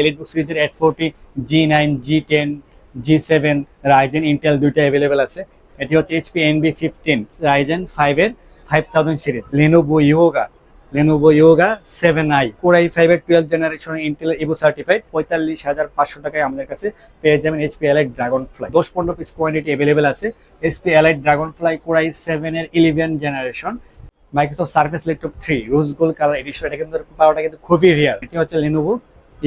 Elite বুক সিরিজের eight forty G nine G ten G seven Ryzen Intel দুইটা available আছে। এটি হচ্ছে এইচপি এনবি ফিফটিন রাইজেন ফাইভের five thousand series Lenovo Yoga Lenovo Yoga seven i Core i ফাইভের twelve generation Intel Evo certified পঁয়তাল্লিশ হাজার পাঁচশো টাকায় আমাদের কাছে পেয়ে যাবেন এইচপি এলাইট ড্রাগন ফ্লাই দশ পনেরো পিস কোয়ান্টিটি অ্যাভেলেবেল আছে। HP Elite Dragonfly Core i সেভেনের eleven generation Microsoft Surface laptop three rose gold colour edition এটা কিন্তু পাওয়াটা কিন্তু খুবই রিয়ার এটি হচ্ছে Lenovo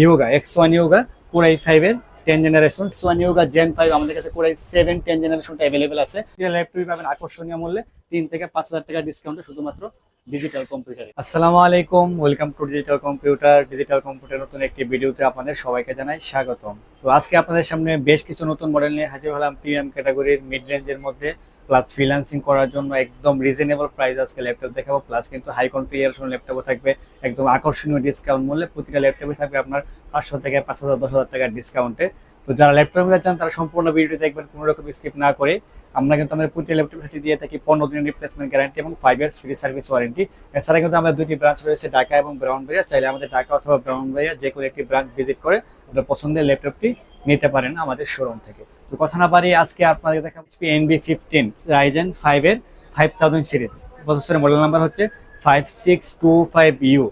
Yoga X one Yoga Core i ফাইভের টেন জেনারেশন সোয়ান ইয়োগা জেন ফাইভ আমাদের কাছে কোরাই সেভেন টেন জেনারেশনটা অ্যাভেলেবেল আছে। ল্যাপটপই পাবেন আকর্ষণীয় মূল্যে তিন থেকে পাঁচ হাজার টাকা ডিসকাউন্টে শুধুমাত্র ডিজিটাল কম্পিউটার আসসালামু আলাইকুম welcome to digital computer digital computer নতুন একটি ভিডিওতে আপনাদের সবাইকে জানাই স্বাগতম। তো আজকে আপনাদের সামনে বেশ কিছু নতুন মডেল নিয়ে হাজির হলাম প্রিমিয়াম ক্যাটাগরির মিড রেঞ্জের মধ্যে। প্লাস ফ্রিল্যান্সিং করার জন্য একদম রিজনেবল প্রাইস আজকে ল্যাপটপ দেখাবো প্লাস কিন্তু হাই কনফিগারেশন ল্যাপটপও থাকবে, একদম আকর্ষণীয় ডিসকাউন্ট মূল্যে প্রতিটা ল্যাপটপে থাকবে আপনার পাঁচশো থেকে পাঁচ হাজার, দশ হাজার টাকার ডিসকাউন্টে তো যারা ল্যাপটপ নিতে চান, তারা সম্পূর্ণ ভিডিও দেখবেন, কোনো রকম স্কিপ না করে। আমরা কিন্তু আমাদের প্রতি ল্যাপটপের সাথে দিয়ে থাকি পনেরো দিনের রিপ্লেসমেন্ট গ্যারান্টি এবং five years free service warranty এছাড়া কিন্তু আমাদের দুটি ব্রাঞ্চ রয়েছে, ঢাকা এবং ব্রাউন ব্রাউনবাড়িয়া চাইলে আমাদের ঢাকা অথবা ব্রাউন ব্রাউনবাড়িয়া যে কোনো একটি ব্রাঞ্চ ভিজিট করে আপনার পছন্দের ল্যাপটপটি নিতে পারেন আমাদের শোরুম থেকে। তো কথা না বাড়িয়ে আজকে আপনাদের দেখা হচ্ছে এনবি ফিফটিন রাইজেন ফাইভের ফাইভ থাউজেন্ড সিরিজ প্রসেসরের মডেল নাম্বার হচ্ছে five six two five U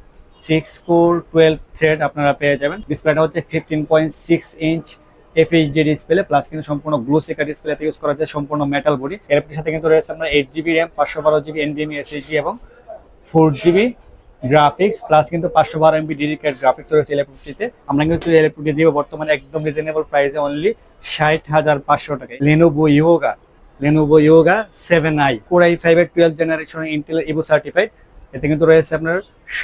six core twelve thread আপনারা পেয়ে যাবেন। ডিসপ্লেটা হচ্ছে fifteen point six inch FHD display plus কিন্তু সম্পূর্ণ গ্লো সেকা ডিসপ্লেতে ইউজ করা যায়, সম্পূর্ণ মেটাল বডি এর সাথে কিন্তু রয়েছে আপনার এইট জিবি র্যাম পাঁচশো বারো জিবি এনবিএমই এসএইচডি এবং ফোর জিবি গ্রাফিক্স প্লাস কিন্তু পাঁচশো বারো এমবি ডেডিকেট গ্রাফিক্স রয়েছে ইলেকট্রিকটিতে আমরা কিন্তু ইলেকট্রিকটি দিব বর্তমানে একদম রিজনেবল প্রাইসে অনলি ষাট হাজার পাঁচশো টাকায়। Lenovo Yoga Lenovo Yoga seven i four i ফাইভের twelve generation Intel Evo certified এতে কিন্তু রয়েছে আপনার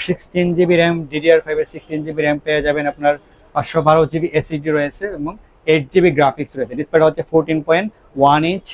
সিক্সটিন জিবি র্যাম ডিডিআর ফাইভের সিক্সটিন জিবি র্যাম পেয়ে যাবেন আপনার পাঁচশো বারো জিবি এসএইচডি রয়েছে এবং এইট জিবি গ্রাফিক্স রয়েছে। ডিসপ্লেটা হচ্ছে fourteen point one inch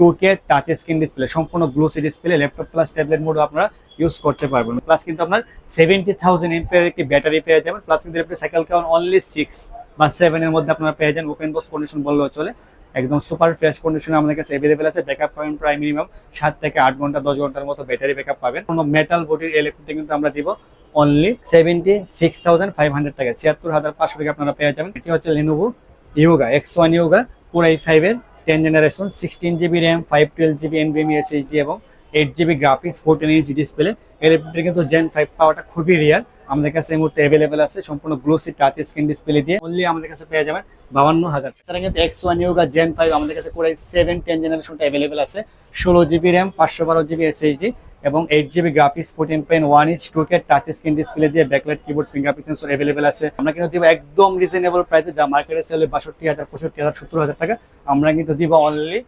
two K touch screen display সম্পূর্ণ glossy display laptop plus tablet মোডও আপনারা ইউজ করতে পারবেন। প্লাস কিন্তু আপনার সেভেন্টি থাউজেন্ড এমপের একটি ব্যাটারি পেয়ে যাবেন। প্লাস কিন্তু আপনি সাইকেল কাউন্ট অনলি সিক্স বা সেভেনের মধ্যে আপনারা পেয়ে যান। ওপেন বক্স কন্ডিশন বললেও চলে। একদম সুপার ফ্রেশ কন্ডিশনে আমাদের কাছে অ্যাভেলেবেল আছে। ব্যাকআপ পাবেন প্রায় মিনিমাম সাত থেকে আট ঘণ্টা, দশ ঘণ্টার মতো ব্যাটারি ব্যাকআপ পাবেন। কোনো মেটাল বডির ইলেকট্রিক কিন্তু আমরা দিব only seventy six thousand five hundred টাকা ছিয়াত্তর হাজার পাঁচশো টাকা আপনারা পেয়ে যাবেন। এটি হচ্ছে Lenovo Yoga X one Yoga four i ফাইভের ten generation sixteen GB RAM five twelve GB এনবিএমি SSD এবং eight GB graphics fourteen inch display এর কিন্তু জেন ফাইভ পাওয়াটা খুবই রিয়ার আমাদের কাছে এই মুহূর্তে অ্যাভেলেবেল আছে সম্পূর্ণ গ্লোসি টাচ স্ক্রিন ডিসপ্লে দিয়ে। অনলি আমাদের কাছে পেয়ে যাবেন বাবান্ন হাজার এছাড়া কিন্তু X one Yoga Gen five আমাদের কাছে পুরো সেভেন টেন জেনারেশনটা অ্যাভেলেবেল আছে। ষোলো জিবি র্যাম পাঁচশো বারো জিবি এসএইচডি এবং eight GB graphics fourteen point one inch two K touch screen display দিয়ে backlight keyboard fingerprint sensor available আছে। আমরা কিন্তু দিব একদম রিজনেবল প্রাইসে যা মার্কেটে সেলে বাষট্টি হাজার, পঁয়ষট্টি হাজার, সত্তর হাজার টাকা, আমরা কিন্তু দিব অনলি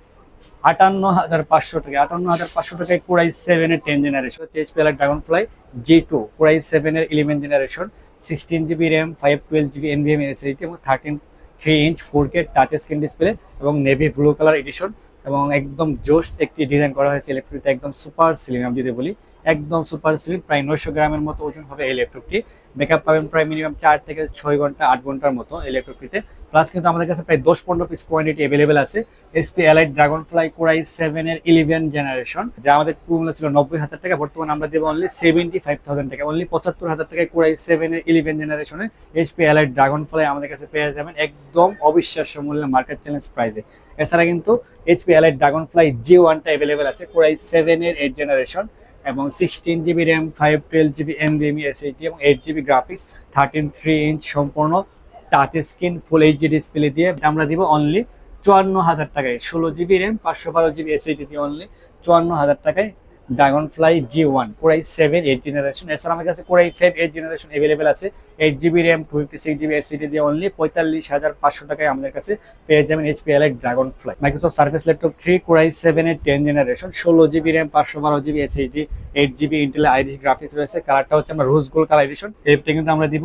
আটান্ন হাজার পাঁচশো টাকা। আটান্ন হাজার পাঁচশো টাকায় কোরাই সেভেনের টেন জেনারেশন হচ্ছে HP এলার Dragonfly G two Core i সেভেনের eleven generation sixteen GB RAM five twelve GB NVMe SSD এবং thirteen three inch four K touch screen display এবং নেভি ব্লু কালার এডিশন এবং একদম জোশ একটি design করা হয়েছে ইলেকট্রিকতে একদম সুপার স্লিম আমি যদি বলি, একদম সুপার স্লিম প্রায় নয়শো গ্রামের মতো ওজন হবে এই ল্যাপটপটি পাবেন প্রায় মিনিমাম চার থেকে ছয় ঘণ্টা, আট ঘণ্টার মতো এই ল্যাপটপটিতে প্লাস কিন্তু আমাদের কাছে প্রায় দশ পনেরো পিস কোয়ান্টিটি অ্যাভেলেবেল আছে। SP Elite Dragonfly Core i seven এর ইলেভেন জেনারেশন যা আমাদের মূল্য ছিল নব্বই হাজার টাকা, বর্তমানে আমরা দেবো অনলি সেভেন্টি ফাইভ থাউজেন্ড টাকা অনলি পঁচাত্তর হাজার টাকায় কোরাই সেভেন এর ইলেভেন জেনারেশনের এইচপি এলাইট ড্রাগন ফ্লাই আমাদের কাছে পেয়ে যাবেন একদম অবিশ্বাস্য মূল্যে মার্কেট চ্যালেঞ্জ প্রাইজে এছাড়া কিন্তু HP Elite Dragon Fly G ওয়ানটা অ্যাভেলেবেল আছে কোরাই সেভেন এর এইট জেনারেশন এবং sixteen GB RAM five twelve GB NVMe SHD এবং eight GB graphics thirteen three inch সম্পূর্ণ touch screen full HD display দিয়ে আমরা দিব অনলি চুয়ান্ন হাজার টাকায়। ষোলো জিবি র্যাম পাঁচশো বারো জিবি এসএইচডি দিয়ে অনলি চুয়ান্ন হাজার টাকায় Dragon Fly G one core i seven eight generation এছাড়া আমার কাছে core i five eight generation available আছে। Eight GB RAM two fifty six GB SSD দিয়ে অনলি পঁয়তাল্লিশ হাজার পাঁচশো টাকায় আমাদের কাছে পেয়ে যাবেন HP L Dragon Fly Microsoft service laptop three core i seven এর টেন জেনারেশন ষোলো জিবি র্যাম পাঁচশো বারো GB SHD eight GB Intel Iris graphics রয়েছে। কালারটা হচ্ছে আমরা রোজ গোল্ড কালার এডিশন এইটা কিন্তু আমরা দিব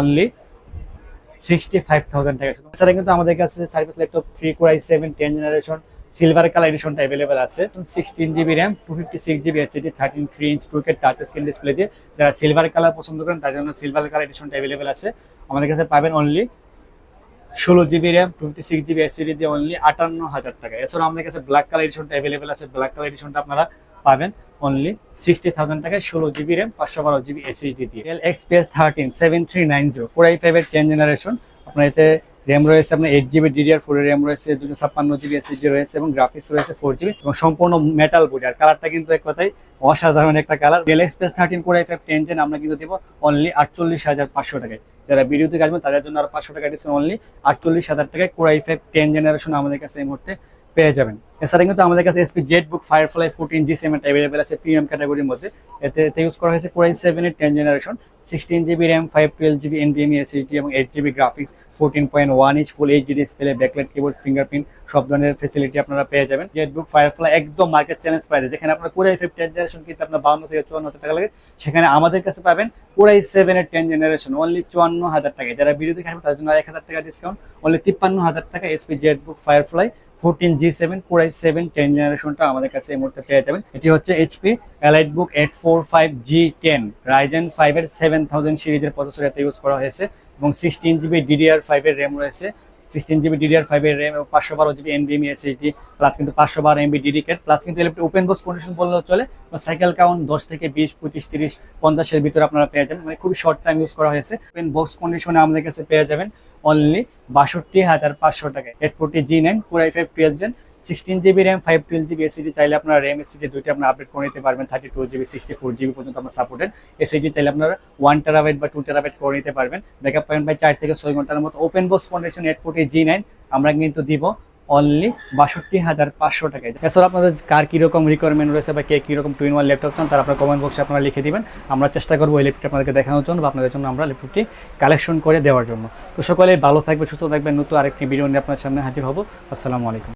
অনলি সিক্সটি ফাইভ থাউজেন্ড টাকা। এছাড়া কিন্তু আমাদের কাছে service laptop three core i seven ten generation silver colour এডিশনটা available আছে। Sixteen GB RAM two fifty six GB SSD thirteen three inch two K touch screen display দিয়ে যারা silver colour পছন্দ করেন তার জন্য সিলভার কালার এডিশনটা available আছে। আমাদের কাছে পাবেন অনলি ষোলো GB RAM twenty six GB SSD দিয়ে অনলি আটান্ন হাজার টাকা। এছাড়া আমাদের কাছে ব্ল্যাক কালার এডিশনটা অ্যাভেলেবেল আছে। ব্ল্যাক কালার এডিশনটা আপনারা পাবেন। অনলি সিক্সটি থাউজেন্ড টাকায় ষোলো জিবি র্যাম পাঁচশো বারো জিবি এসএসডি দিয়ে। Dell XPS thirteen seven three nine zero core i ফাইভের টেন জেনারেশন আপনার এতে র্যাম রয়েছে, আপনার eight GB DDR four RAM রয়েছে, দুশো ছাপ্পান্ন জিবি এসএসডি রয়েছে এবং গ্রাফিক্স রয়েছে ফোর জিবি এবং সম্পূর্ণ মেটাল বডি আর কালারটা কিন্তু এক কথাই অসাধারণ একটা colour Dell express thirteen core i five ten gen আমরা কিন্তু দেবো অনলি আটচল্লিশ হাজার পাঁচশো টাকায়। যারা ভিডিও থেকে আসবেন তাদের জন্য আরও পাঁচশো টাকা ডিসকাউন্ট অনলি আটচল্লিশ হাজার টাকায় কোরাই ফাইভ টেন জেনারেশন আমাদের কাছে এই মুহূর্তে পেয়ে যাবেন। এছাড়া কিন্তু আমাদের কাছে SP ZBook Firefly fourteen G seven available আছে প্রিমিয়াম ক্যাটাগরির মধ্যে। এতে এতে ইউজ করা হয়েছে কোরাই সেভেনের ten generation sixteen GB RAM five twelve GB এনবিএমই SSD এবং eight GB graphics fourteen point one inch full HD display backlight keyboard fingerprint সব ধরনের ফেসিলিটি আপনারা পেয়ে যাবেন। জেট বুক ফায়ারফ্লাই একদম মার্কেট চ্যালেঞ্জ প্রাইসে যেখানে আপনার কোরাই ফাইভ টেন জেনারেশন কিন্তু আপনার বাউন্ন থেকে চুয়ান্ন হাজার টাকা লাগে, সেখানে আমাদের কাছে পাবেন কোরাই সেভেনের টেন জেনারেশন অনলি চুয়ান্ন হাজার টাকায়। যারা দেখে আসবেন তাদের জন্য এক হাজার টাকা ডিসকাউন্ট অনলি তিপ্পান্ন হাজার টাকা SP ZBook Firefly fourteen G seven core i seven ten জেনারেশনটা আমাদের কাছে এই মুহূর্তে পেয়ে যাবেন। এটি হচ্ছে HP Elite Book eight four five G ten Ryzen ফাইভের সেভেন থাউজেন্ড সিরিজের প্রসেসর এতে ইউজ করা হয়েছে এবং সিক্সটিন জিবি ডিডিআর ফাইভের র্যাম রয়েছে। সিক্সটিন জিবি ডিডিআর ফাইভের র্যাম এবং পাঁচশো বারো জিবি এনবিএমি এসএসডি প্লাস কিন্তু পাঁচশো বারো এমবি ডিডিকেট প্লাস কিন্তু ইলেকট্রিক ওপেন বক্স কন্ডিশন বললেও চলে। সাইকেল কাউন্ট দশ থেকে বিশ, পঁচিশ, তিরিশ পঞ্চাশের ভিতরে আপনারা পেয়ে যাবেন। মানে খুবই শর্ট টাইম ইউজ করা হয়েছে। ওপেন বক্স কন্ডিশনে আমাদের কাছে পেয়ে যাবেন অনলি বাষট্টি হাজার পাঁচশো টাকায়। Eight forty G nine core i five twelve gen sixteen GB RAM five twelve GB চাইলে আপনারা র্যাম এসিডি দুইটা আপনার আপডেট করে নিতে পারবেন thirty two GB sixty four GB পর্যন্ত আপনার সাপোর্টেড এসিডি চাইলে আপনারা ওয়ান টেরাবাইট বা টু টেরাবাইট করে নিতে পারবেন। ব্যাকআপ পয়েন্ট বাই চার থেকে ছয় ঘণ্টার মতো open box condition eight forty G nine আমরা কিন্তু দিব অনলি বাষট্টি হাজার পাঁচশো টাকায়। এছাড়া আপনাদের কার কীরকম রিকোয়ারমেন্ট রয়েছে বা কে কীরকম টুইন ওয়ান ল্যাপটপ চান, তারা আপনার কমেন্ট বক্সে আপনারা লিখে দিবেন। আমরা চেষ্টা করব এই ল্যাপটপ আপনাদেরকে দেখানোর জন্য বা আপনাদের জন্য আমরা ল্যাপটপটি কালেকশন করে দেওয়ার জন্য। তো সকলে ভালো থাকবে সুস্থ থাকবেন। নতুন আরেকটি ভিডিও নিয়ে আপনার সামনে হাজির হব। আসসালামু আলাইকুম।